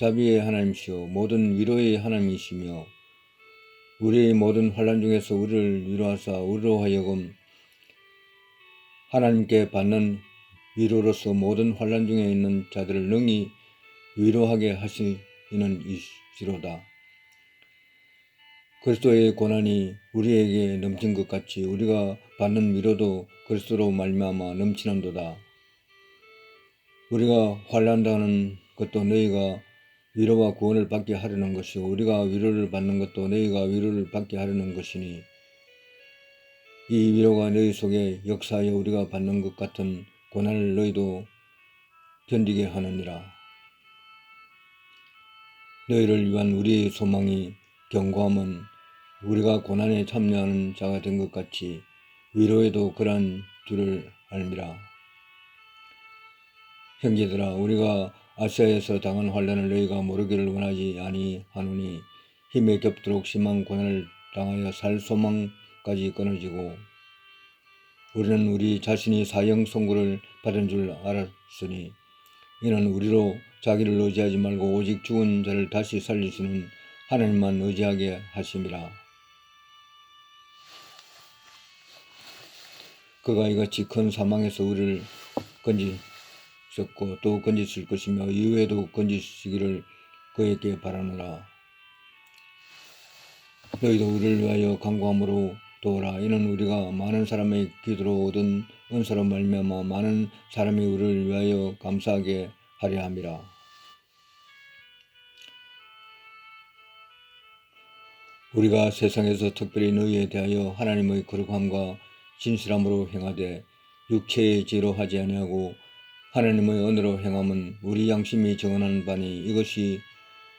자비의 하나님이시요 모든 위로의 하나님이시며 우리의 모든 환란 중에서 우리를 위로하사 우리로 하여금 하나님께 받는 위로로서 모든 환란 중에 있는 자들을 능히 위로하게 하시는 이시로다. 그리스도의 고난이 우리에게 넘친 것 같이 우리가 받는 위로도 그리스도로 말미암아 넘치는도다. 우리가 환난당하는 것도 너희가 위로와 구원을 받게 하려는 것이요 우리가 위로를 받는 것도 너희가 위로를 받게 하려는 것이니 이 위로가 너희 속에 역사하여 우리가 받는 것 같은 고난을 너희도 견디게 하느니라. 너희를 위한 우리의 소망이 견고함은 우리가 고난에 참여하는 자가 된 것 같이 위로에도 그러한 줄을 알미라. 형제들아 우리가 아시아에서 당한 환란을 너희가 모르기를 원하지 아니하노니 힘에 겹도록 심한 고난을 당하여 살 소망까지 끊어지고 우리는 우리 자신이 사형 선고를 받은 줄 알았으니 이는 우리로 자기를 의지하지 말고 오직 죽은 자를 다시 살리시는 하나님만 의지하게 하심이라. 그가 이같이 큰 사망에서 우리를 건지 셨고 또 건지실 것이며 이후에도 건지시기를 그에게 바라노라. 너희도 우리를 위하여 간구함으로 도우라. 이는 우리가 많은 사람의 기도로 얻은 은사로 말미암아 많은 사람이 우리를 위하여 감사하게 하려 함이라. 우리가 세상에서 특별히 너희에 대하여 하나님의 거룩함과 진실함으로 행하되 육체의 지로 하지 아니하고 하나님의 언어로 행함은 우리 양심이 정언하는 바니 이것이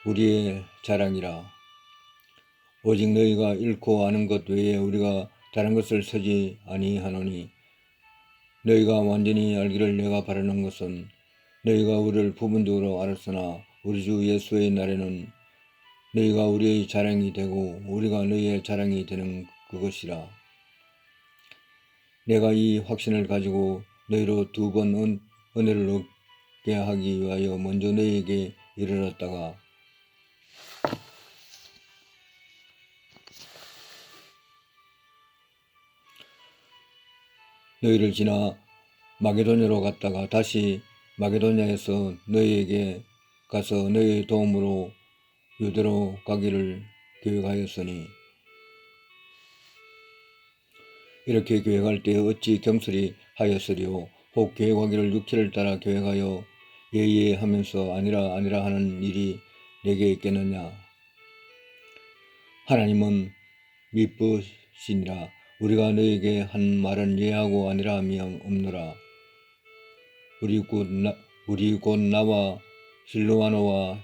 우리의 자랑이라. 오직 너희가 읽고 아는 것 외에 우리가 다른 것을 쓰지 아니하노니 너희가 완전히 알기를 내가 바라는 것은 너희가 우리를 부분적으로 알았으나 우리 주 예수의 날에는 너희가 우리의 자랑이 되고 우리가 너희의 자랑이 되는 그것이라. 내가 이 확신을 가지고 너희로 두 번 은혜를 얻게 하기 위하여 먼저 너희에게 이르렀다가 너희를 지나 마게도냐로 갔다가 다시 마게도냐에서 너희에게 가서 너희의 도움으로 유대로 가기를 계획하였으니 이렇게 계획할 때 어찌 경솔히 하였으리요 혹 계획하기를 육체를 따라 계획하여 예예 하면서 아니라 아니라 하는 일이 내게 있겠느냐? 하나님은 미쁘시니라. 우리가 너에게 한 말은 예하고 아니라 함이 없노라. 우리 곧 나, 우리 곧 나와 실로아노와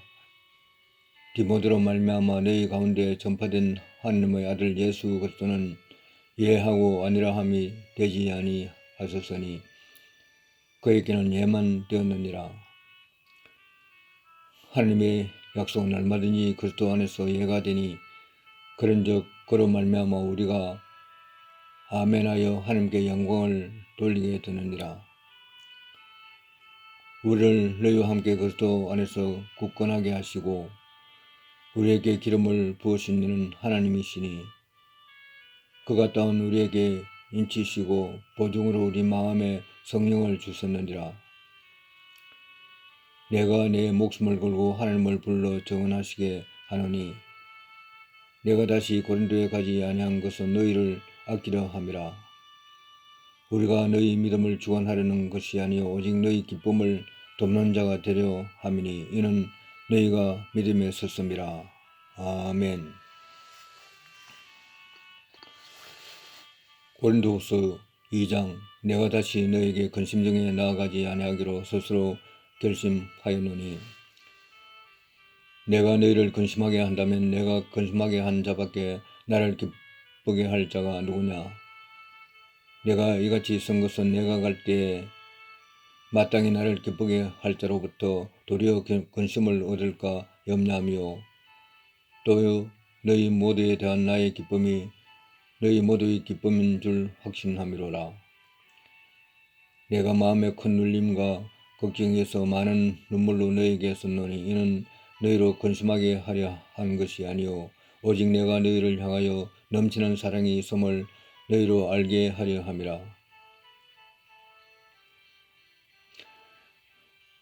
디모데로 말미암아 너희 가운데 전파된 하나님의 아들 예수 그리스도는 예하고 아니라 함이 되지 아니하셨으니 그에게는 예만 되었느니라. 하나님의 약속은 얼마든지 그리스도 안에서 예가 되니 그런즉 그로 말미암아 우리가 아멘하여 하나님께 영광을 돌리게 되느니라. 우리를 너희와 함께 그리스도 안에서 굳건하게 하시고 우리에게 기름을 부으신 이는 하나님이시니 그가 따온 우리에게 인치시고 보증으로 우리 마음에 성령을 주셨느니라. 내가 내 목숨을 걸고 하나님을 불러 정언하시게 하노니 내가 다시 고린도에 가지 아니한 것은 너희를 아끼려 함이라. 우리가 너희 믿음을 주관하려는 것이 아니요 오직 너희 기쁨을 돕는 자가 되려 함이니 이는 너희가 믿음에 섰음이라. 아멘. 고린도후서 2장 내가 다시 너에게 근심정에 나아가지 아니하기로 스스로 결심하였노니 내가 너희를 근심하게 한다면 내가 근심하게 한 자밖에 나를 기쁘게 할 자가 누구냐? 내가 이같이 쓴 것은 내가 갈 때에 마땅히 나를 기쁘게 할 자로부터 도리어 근- 근심을 얻을까 염려하며 또 너희 모두에 대한 나의 기쁨이 너희 모두의 기쁨인 줄 확신함이로라. 내가 마음에 큰 눌림과 걱정에서 많은 눈물로 너에게 썼노니 이는 너희로 근심하게 하려 한 것이 아니요 오직 내가 너희를 향하여 넘치는 사랑이 있음을 너희로 알게 하려 함이라.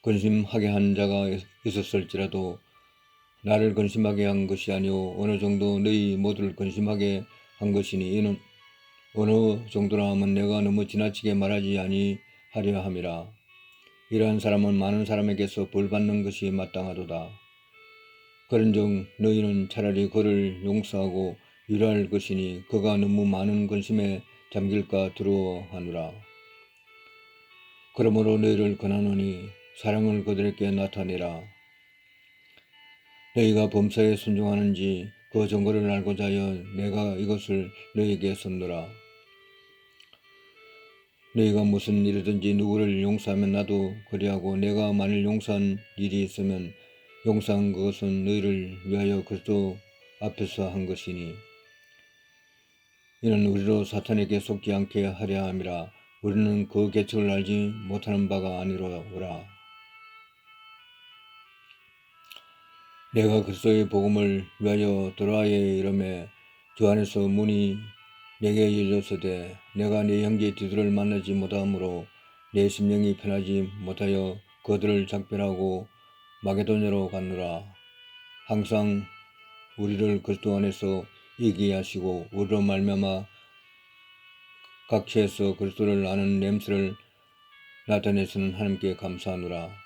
근심하게 한 자가 있었을지라도 나를 근심하게 한 것이 아니요 어느 정도 너희 모두를 근심하게 한 것이니 이는 어느 정도라 하면 내가 너무 지나치게 말하지 아니하려 함이라. 이러한 사람은 많은 사람에게서 벌 받는 것이 마땅하도다. 그런즉 너희는 차라리 그를 용서하고 유랄 것이니 그가 너무 많은 근심에 잠길까 두려워하노라. 그러므로 너희를 권하노니 사랑을 그들에게 나타내라. 너희가 범사에 순종하는지 그 증거를 알고자 하여 내가 이것을 너희에게 썼노라. 너희가 무슨 일이든지 누구를 용서하면 나도 그리하고 내가 만일 용서한 일이 있으면 용서한 그것은 너희를 위하여 그리스도 앞에서 한 것이니 이는 우리로 사탄에게 속지 않게 하려 함이라 우리는 그 계책을 알지 못하는 바가 아니로라 내가 그리스도의 복음을 위하여 도라에 이름에 주 안에서 문이 내게 열렸으되 내가 내 형제 뒤들을 만나지 못하므로 내 심령이 편하지 못하여 그들을 작별하고 마게도냐로 갔노라. 항상 우리를 그리스도 안에서 이기게 하시고 우리로 말미암아 각처에서 그리스도를 아는 냄새를 나타내시는 하나님께 감사하노라.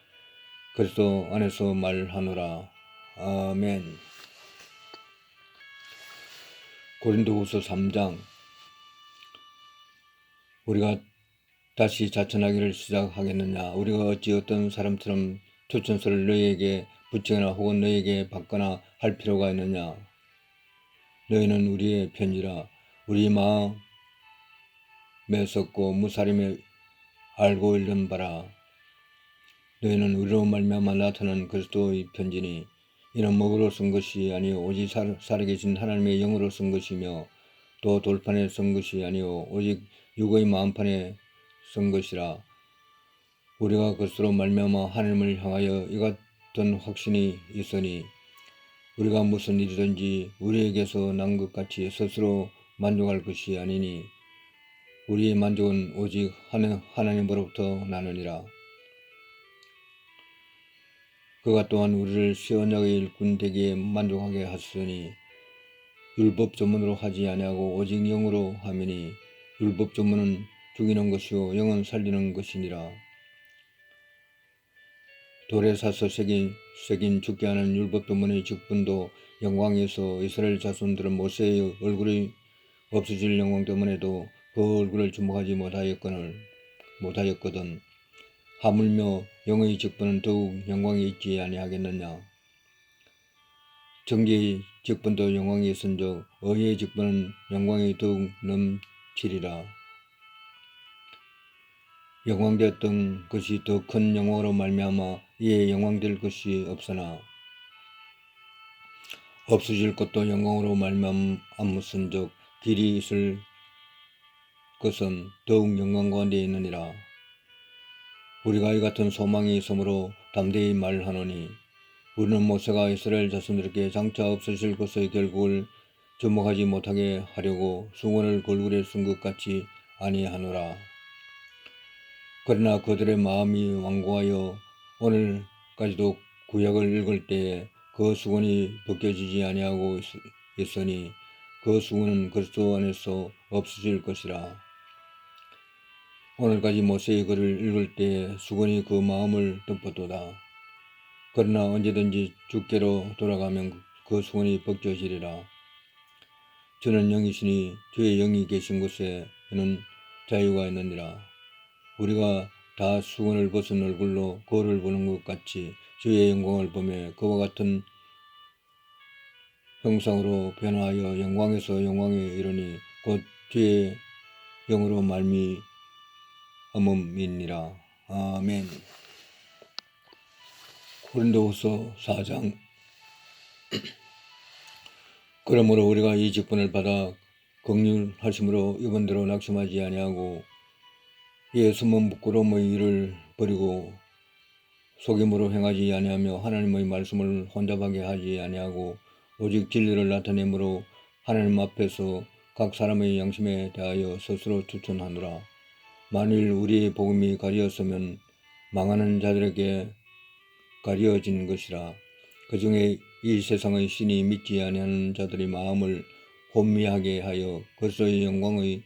그리스도 안에서 말하노라. 아멘. 고린도후서 3장. 우리가 다시 자천하기를 시작하겠느냐? 우리가 어찌 어떤 사람처럼 추천서를 너희에게 붙이거나 혹은 너희에게 받거나 할 필요가 있느냐? 너희는 우리의 편지라. 우리 마음에 섰고 무사림에 알고 읽은 바라 너희는 우리로 말미암아 나타난 그리스도의 편지니 이는 먹으로 쓴 것이 아니요 오직 살, 살아계신 하나님의 영으로 쓴 것이며 또 돌판에 쓴 것이 아니요 오직 육의 마음판에 쓴 것이라 우리가 그것으로 말미암아 하나님을 향하여 이 같은 확신이 있으니 우리가 무슨 일이든지 우리에게서 난 것 같이 스스로 만족할 것이 아니니 우리의 만족은 오직 하나- 하나님으로부터 나느니라. 그가 또한 우리를 시언약의 일꾼 되기에 만족하게 하시니 율법 조문으로 하지 아니하고 오직 영으로 하미니 율법 조문은 죽이는 것이요 영은 살리는 것이니라. 돌에 사서 새긴, 새긴 죽게 하는 율법 조문의 직분도 영광에서 이스라엘 자손들은 모세의 얼굴이 없어질 영광 때문에도 그 얼굴을 주목하지 못하였거늘 못하였거든. 하물며 영의 직분은 더욱 영광이 있지 아니하겠느냐. 정계의 직분도 영광이 있은즉 의의 직분은 영광이 더욱 넘치리라. 영광되었던 것이 더 큰 영광으로 말미암아 이에 영광될 것이 없으나 없어질 것도 영광으로 말미암았은즉 길이 있을 것은 더욱 영광 가운데 있느니라. 우리가 이 같은 소망이 있으므로 담대히 말하노니 우리는 모세가 이스라엘 자손들에게 장차 없으실 것의 결국을 주목하지 못하게 하려고 수건을 골골에 쓴 것 같이 아니하노라. 그러나 그들의 마음이 완고하여 오늘까지도 구약을 읽을 때에 그그 수건이 벗겨지지 아니하고 있- 있으니 그 수건은 그리스도 안에서 없어질 것이라. 오늘까지 모세의 글을 읽을 때 수건이 그 마음을 덮었도다. 그러나 언제든지 주께로 돌아가면 그 수건이 벗겨지리라. 저는 영이시니 주의 영이 계신 곳에 는 자유가 있느니라. 우리가 다 수건을 벗은 얼굴로 거울을 보는 것 같이 주의 영광을 보며 그와 같은 형상으로 변화하여 영광에서 영광에 이르니 곧 주의 영으로 말미 암음이니라. 아멘. 고린도후서 4장 그러므로 우리가 이 직분을 받아 긍휼하심으로 이번대로 낙심하지 아니하고 이에 숨은 부끄러움의 일을 버리고 속임으로 행하지 아니하며 하나님의 말씀을 혼잡하게 하지 아니하고 오직 진리를 나타내므로 하나님 앞에서 각 사람의 양심에 대하여 스스로 추천하노라. 만일 우리의 복음이 가리었으면 망하는 자들에게 가리어진 것이라. 그 중에 이 세상의 신이 믿지 아니하는 자들의 마음을 혼미하게 하여 그리스도의 영광의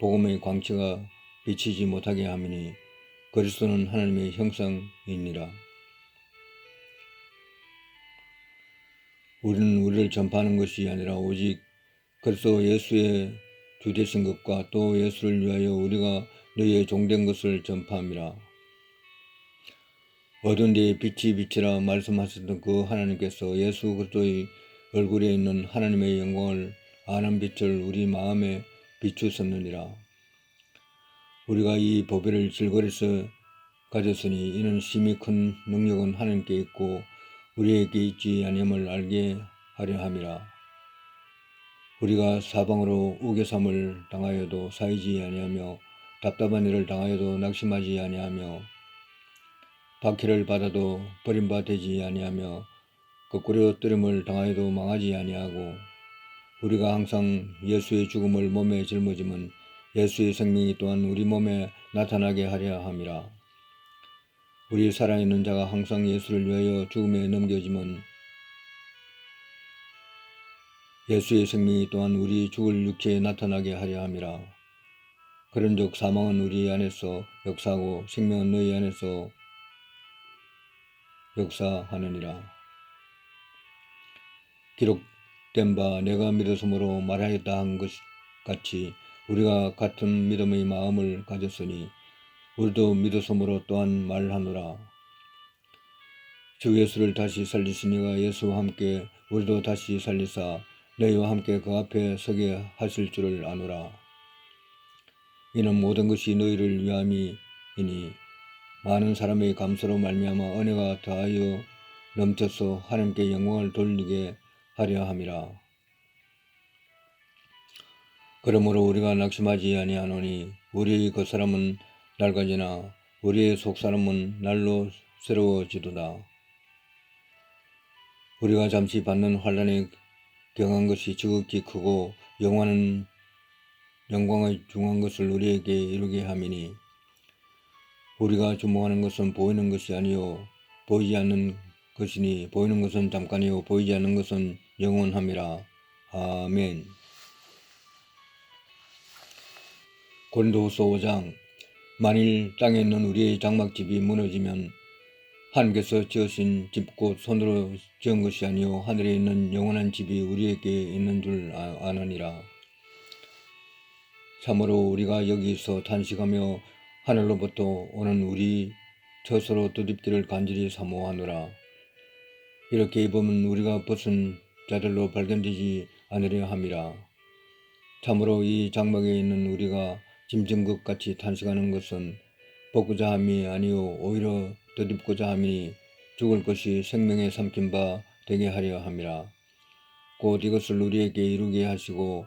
복음의 광채가 비치지 못하게 함이니 그리스도는 하나님의 형상이니라. 우리는 우리를 전파하는 것이 아니라 오직 그리스도 예수의 주 되신 것과 또 예수를 위하여 우리가 너희의 종된 것을 전파함이라. 어두운 데에 빛이 비치라 말씀하셨던 그 하나님께서 예수 그리스도의 얼굴에 있는 하나님의 영광을 아는 빛을 우리 마음에 비추셨느니라. 우리가 이 보배를 질거리서 가졌으니 이는 심히 큰 능력은 하나님께 있고 우리에게 있지 아니함을 알게 하려 함이라. 우리가 사방으로 우겨삼을 당하여도 사이지 아니하며 답답한 일을 당하여도 낙심하지 아니하며 박해를 받아도 버림바 되지 아니하며 거꾸로 뜨림을 당하여도 망하지 아니하고 우리가 항상 예수의 죽음을 몸에 짊어짐은 예수의 생명이 또한 우리 몸에 나타나게 하려 함이라. 우리 살아있는 자가 항상 예수를 위하여 죽음에 넘겨짐은 예수의 생명이 또한 우리 죽을 육체에 나타나게 하려 함이라. 그런즉 사망은 우리 안에서 역사하고 생명은 너희 안에서 역사하느니라. 기록된 바 내가 믿었으므로 말하였다 한 것 같이 우리가 같은 믿음의 마음을 가졌으니 우리도 믿었으므로 또한 말하노라. 주 예수를 다시 살리시니가 예수와 함께 우리도 다시 살리사 너희와 함께 그 앞에 서게 하실 줄을 아노라. 이는 모든 것이 너희를 위함이니 많은 사람의 감사로 말미암아 은혜가 더하여 넘쳐서 하나님께 영광을 돌리게 하려 함이라. 그러므로 우리가 낙심하지 아니하노니 우리의 그 사람은 낡아지나 우리의 속 사람은 날로 새로워지도다. 우리가 잠시 받는 환란에 경한 것이 지극히 크고 영원한 영광의 중한 것을 우리에게 이루게 함이니 우리가 주목하는 것은 보이는 것이 아니요 보이지 않는 것이니 보이는 것은 잠깐이요 보이지 않는 것은 영원함이라. 아멘. 고린도후서 5장 만일 땅에 있는 우리의 장막집이 무너지면 하나님께서 지으신 집 곧 손으로 지은 것이 아니요 하늘에 있는 영원한 집이 우리에게 있는 줄 아- 아느니라. 참으로 우리가 여기서 탄식하며 하늘로부터 오는 우리 처소로 두립기를 간절히 사모하노라. 이렇게 입으면 우리가 벗은 자들로 발견되지 않으려 함이라. 참으로 이 장막에 있는 우리가 짐진 것 같이 탄식하는 것은 벗고자 함이 아니요 오히려 덧입고자 함이 죽을 것이 생명에 삼킨 바 되게 하려 함이라. 곧 이것을 우리에게 이루게 하시고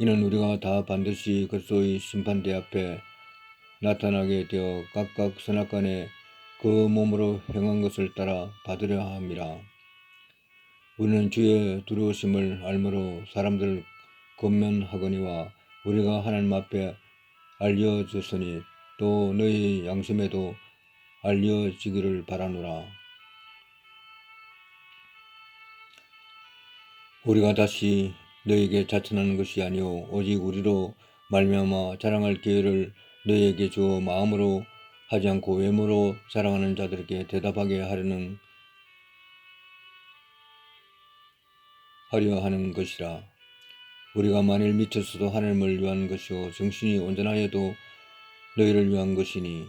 이는 우리가 다 반드시 그리스도의 심판대 앞에 나타나게 되어 각각 선악간에 그 몸으로 행한 것을 따라 받으려 함이라. 우리는 주의 두려우심을 알므로 사람들을 권면하거니와 우리가 하나님 앞에 알려졌으니 또 너희 양심에도 알려지기를 바라노라. 우리가 다시 너에게 자천하는 것이 아니오. 오직 우리로 말미암아 자랑할 기회를 너에게 주어 마음으로 하지 않고 외모로 자랑하는 자들에게 대답하게 하려는 하려 하는 것이라. 우리가 만일 미쳤어도 하나님을 위한 것이요. 정신이 온전하여도 너희를 위한 것이니.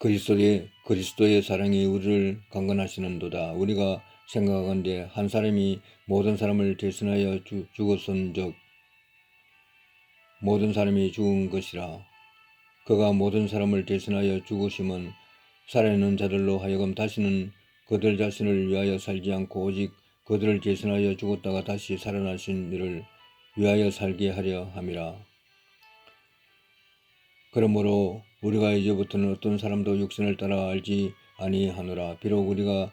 그리스도의 그리스도의 사랑이 우리를 강건하시는도다. 우리가 생각하건대 한 사람이 모든 사람을 대신하여 주, 죽었은즉 모든 사람이 죽은 것이라. 그가 모든 사람을 대신하여 죽으심은 살아있는 자들로 하여금 다시는 그들 자신을 위하여 살지 않고 오직 그들을 대신하여 죽었다가 다시 살아나신 이를 위하여 살게 하려 함이라. 그러므로 우리가 이제부터는 어떤 사람도 육신을 따라 알지 아니하노라. 비록 우리가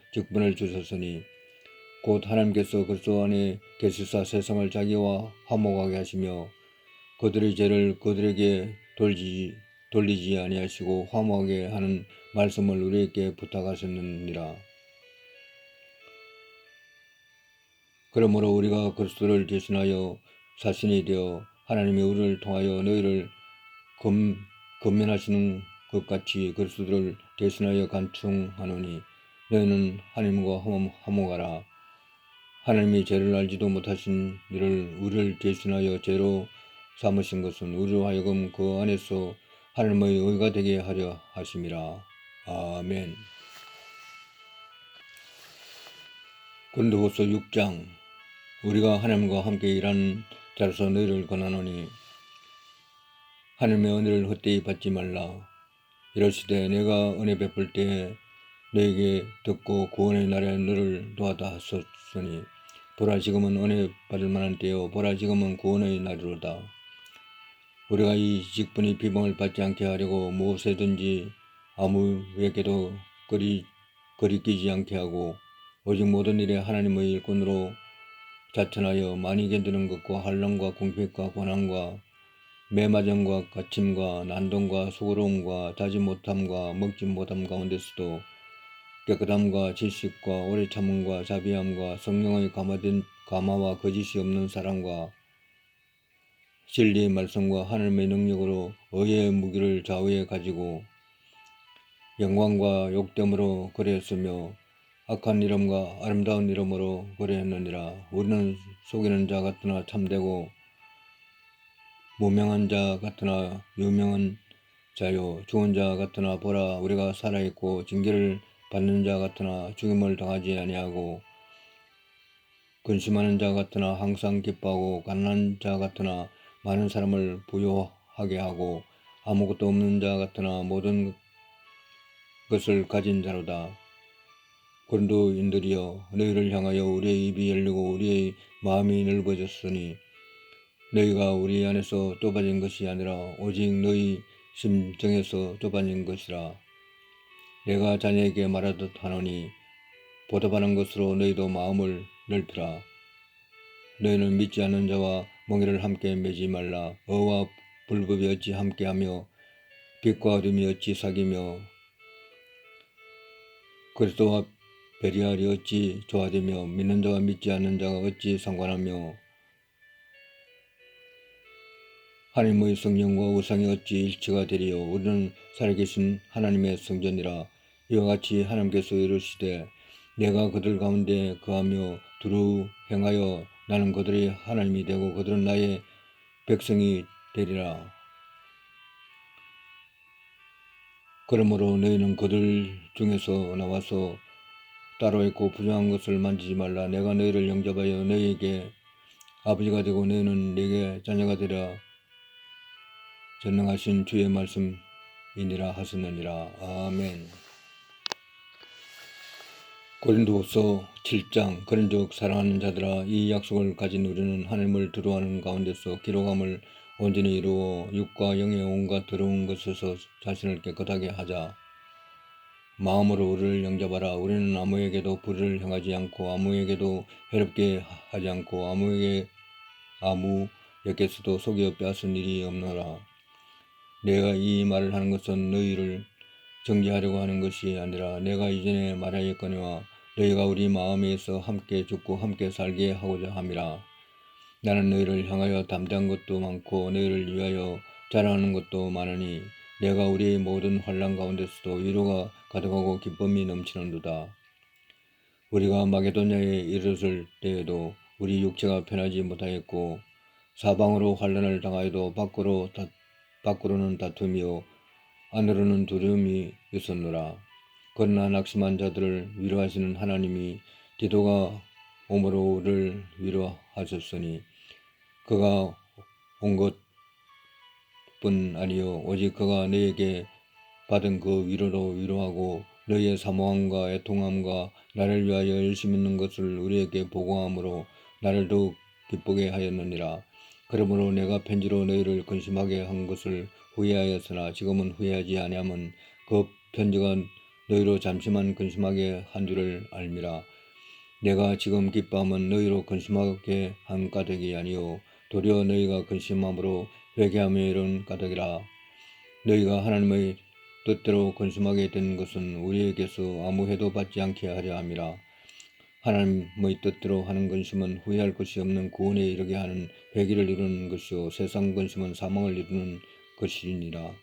직분을 주셨으니 곧 하나님께서 그리스도 안에 계시사 세상을 자기와 화목하게 하시며 그들의 죄를 그들에게 돌지, 돌리지 아니하시고 화목하게 하는 말씀을 우리에게 부탁하셨느니라. 그러므로 우리가 그리스도를 대신하여 자신이 되어 하나님이 우리를 통하여 너희를 검, 건면하시는 것 같이 그리스도를 대신하여 간충하노니 너희는 하나님과 화목하라. 하나님이 죄를 알지도 못하신 이를 우리를 대신하여 죄로 삼으신 것은 우리로 하여금 그 안에서 하나님의 의가 되게 하려 하심이라. 아멘. 고린도후서 6장 우리가 하나님과 함께 일하는 자로서 너희를 권하노니 하나님의 은혜를 헛되이 받지 말라. 이러시되 내가 은혜 베풀 때에 너에게 듣고 구원의 날에 너를 도하다 하셨으니 보라 지금은 은혜 받을 만한 때요 보라 지금은 구원의 날이로다. 우리가 이 직분이 비방을 받지 않게 하려고 무엇에든지 아무에게도 거리, 거리끼지 않게 하고 오직 모든 일에 하나님의 일꾼으로 자천하여 많이 견디는 것과 한란과 공평과 고난과 매마정과 거침과 난동과 수고로움과 자지 못함과 먹지 못함 가운데서도 깨끗함과 지식과 오래 참음과 자비함과 성령의 감화된 감화와 거짓이 없는 사랑과 진리의 말씀과 하늘의 능력으로 의의 무기를 좌우에 가지고 영광과 욕됨으로 거래했으며 악한 이름과 아름다운 이름으로 거래했느니라. 우리는 속이는 자 같으나 참되고 무명한 자 같으나 유명한 자요. 죽은 자 같으나 보라. 우리가 살아있고 징계를 받는 자 같으나 죽임을 당하지 아니하고 근심하는 자 같으나 항상 기뻐하고 가난한 자 같으나 많은 사람을 부유하게 하고 아무것도 없는 자 같으나 모든 것을 가진 자로다. 고린도인들이여 너희를 향하여 우리의 입이 열리고 우리의 마음이 넓어졌으니 너희가 우리 안에서 좁아진 것이 아니라 오직 너희 심정에서 좁아진 것이라. 내가 자녀에게 말하듯 하노니 보답하는 것으로 너희도 마음을 넓히라. 너희는 믿지 않는 자와 멍에를 함께 매지 말라. 어와 불법이 어찌 함께하며 빛과 어둠이 어찌 사귀며 그리스도와 베리알이 어찌 조화되며 믿는 자와 믿지 않는 자가 어찌 상관하며 하나님의 성령과 우상이 어찌 일치가 되리요 우리는 살아계신 하나님의 성전이라 이와 같이 하나님께서 이르시되 내가 그들 가운데 거하며 두루 행하여 나는 그들의 하나님이 되고 그들은 나의 백성이 되리라. 그러므로 너희는 그들 중에서 나와서 따로 있고 부정한 것을 만지지 말라. 내가 너희를 영접하여 너희에게 아버지가 되고 너희는 내게 자녀가 되라. 전능하신 주의 말씀이니라 하시느니라. 아멘. 고린도후서 7장 그런즉 사랑하는 자들아 이 약속을 가진 우리는 하나님을 두려워하는 가운데서 기록함을 온전히 이루어 육과 영의 온갖 더러운 것에서 자신을 깨끗하게 하자. 마음으로 우리를 영접하라. 우리는 아무에게도 불의를 행하지 않고 아무에게도 해롭게 하지 않고 아무에게 아무에게서도 속여 빼앗은 일이 없노라. 내가 이 말을 하는 것은 너희를 정죄하려고 하는 것이 아니라 내가 이전에 말하였거니와 너희가 우리 마음에서 함께 죽고 함께 살게 하고자 함이라. 나는 너희를 향하여 담대한 것도 많고 너희를 위하여 자랑하는 것도 많으니 내가 우리의 모든 환란 가운데서도 위로가 가득하고 기쁨이 넘치는도다. 우리가 마게도냐에 이르렀을 때에도 우리 육체가 편하지 못하였고 사방으로 환란을 당하여도 밖으로 다, 밖으로는 다툼이요 안으로는 두려움이 있었노라. 그러나 낙심한 자들을 위로하시는 하나님이 디도가 오므로 우리를 위로하셨으니 그가 온 것뿐 아니요 오직 그가 너에게 받은 그 위로로 위로하고 너희의 사모함과 애통함과 나를 위하여 열심 있는 것을 우리에게 보고함으로 나를 더욱 기쁘게 하였느니라. 그러므로 내가 편지로 너희를 근심하게 한 것을 후회하였으나 지금은 후회하지 아니함은 그 편지가 너희로 잠시만 근심하게 한 줄을 알미라. 내가 지금 기뻐함은 너희로 근심하게 한 까닭이 아니요 도리어 너희가 근심함으로 회개하며 이런 까닭이라. 너희가 하나님의 뜻대로 근심하게 된 것은 우리에게서 아무 해도 받지 않게 하려 함이라. 하나님의 뜻대로 하는 근심은 후회할 것이 없는 구원에 이르게 하는 회개를 이루는 것이요 세상 근심은 사망을 이루는 것이니라.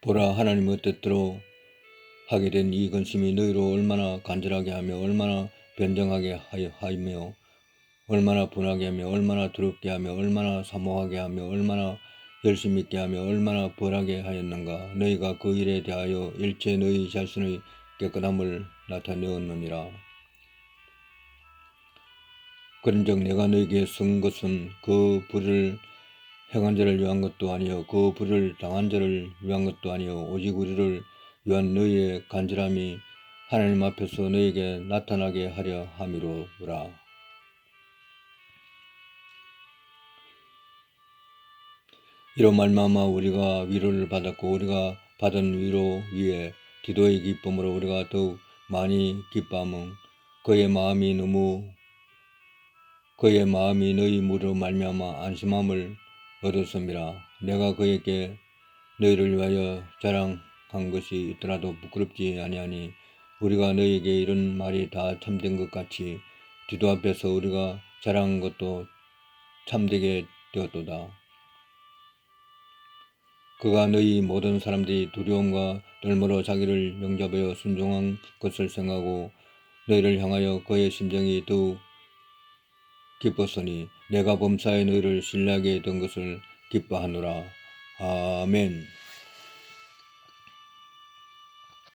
보라 하나님의 뜻대로 하게 된 이 근심이 너희로 얼마나 간절하게 하며 얼마나 변정하게 하며 얼마나 분하게 하며 얼마나 두렵게 하며 얼마나 사모하게 하며 얼마나 열심 있게 하며 얼마나 벌하게 하였는가. 너희가 그 일에 대하여 일체 너희 자신의 깨끗함을 나타내었느니라. 그런즉 내가 너에게 쓴 것은 그 불을 행한 자를 위한 것도 아니요 그 불을 당한 자를 위한 것도 아니요 오직 우리를 위한 너희의 간절함이 하나님 앞에서 너에게 나타나게 하려 함이로라. 이로 말미암아 우리가 위로를 받았고 우리가 받은 위로 위에 기도의 기쁨으로 우리가 더욱 많이 기뻐함은 그의 마음이 너무 그의 마음이 너희 무로 말미암아 안심함을 얻었음이라 내가 그에게 너희를 위하여 자랑한 것이 있더라도 부끄럽지 아니하니 우리가 너희에게 이런 말이 다 참된 것 같이 기도 앞에서 우리가 자랑한 것도 참되게 되었도다. 그가 너희 모든 사람들이 두려움과 떨므로 자기를 영접하여 순종한 것을 생각하고 너희를 향하여 그의 심정이 더욱 기뻤으니 내가 범사에 너희를 신뢰하게 된 것을 기뻐하노라. 아멘.